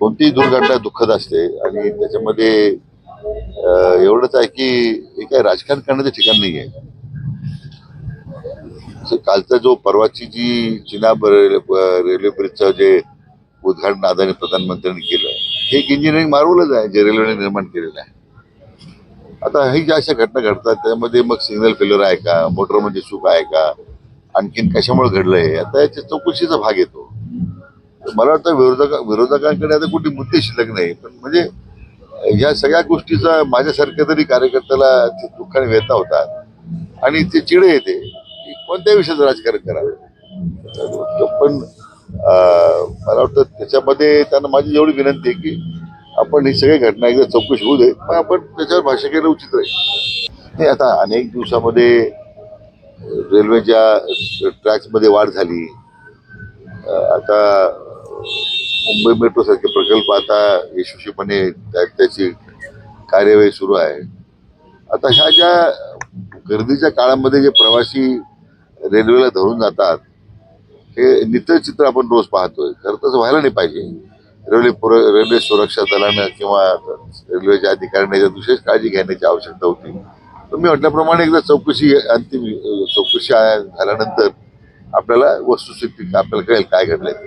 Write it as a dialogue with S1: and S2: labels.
S1: कोणतीही दुर्घटना दुःखद असते आणि त्याच्यामध्ये एवढंच आहे की हे काय राजकारण करण्याचं ठिकाण नाही आहे कालचा जो परवाची जी चिनाब रेल्वे रेल्वे ब्रिजचं जे उद्घाटन आदरणीय प्रधानमंत्र्यांनी केलं हे एक इंजिनिअरिंग मार्वलच आहे जे रेल्वेने निर्माण केलेलं आहे. आता ही ज्या अशा घटना घडतात त्यामध्ये मग सिग्नल फेल्युअर आहे का? मोटरमध्ये म्हणजे चूक आहे का? आणखीन कशामुळे घडलंय? आता याच्या चौकशीचा भाग येतो. मला वाटतं विरोधक विरोधकांकडे आता कुठे मुद्दे शिल्लक नाही. पण म्हणजे ह्या सगळ्या गोष्टीचा माझ्यासारख्या तरी कार्यकर्त्याला ते दुःखाने व्यथा होतात. आणि ते चिडे येते. की कोणत्या विषयाचं राजकारण करावं? पण मला वाटतं त्याच्यामध्ये त्यांना माझी एवढी विनंती आहे की आपण ही सगळी घटना एकदा चौकशी होऊ दे. पण आपण त्याच्यावर भाष्य केलं उचित राहील. नाही आता अनेक दिवसामध्ये रेल्वेच्या ट्रॅक्समध्ये वाढ झाली. आता मुंबई मेट्रो सारखे प्रकल्प आता यशस्वीपणे त्या- त्याची कार्यवाही सुरू आहे. आता ह्या ज्या गर्दीच्या काळामध्ये जे प्रवासी रेल्वेला धरून जातात हे नितळ चित्र आपण रोज पाहतोय. खरं तसं व्हायला नाही पाहिजे. रेल्वे पुर- रेल्वे सुरक्षा दलानं किंवा रेल्वेच्या अधिकाऱ्यांनी याच्यात विशेष काळजी घेण्याची आवश्यकता होती. पण मी म्हटल्याप्रमाणे एकदा चौकशी अंतिम चौकशी झाल्यानंतर आपल्याला वस्तुस्थिती आपल्याला कळेल काय घडलंय ते.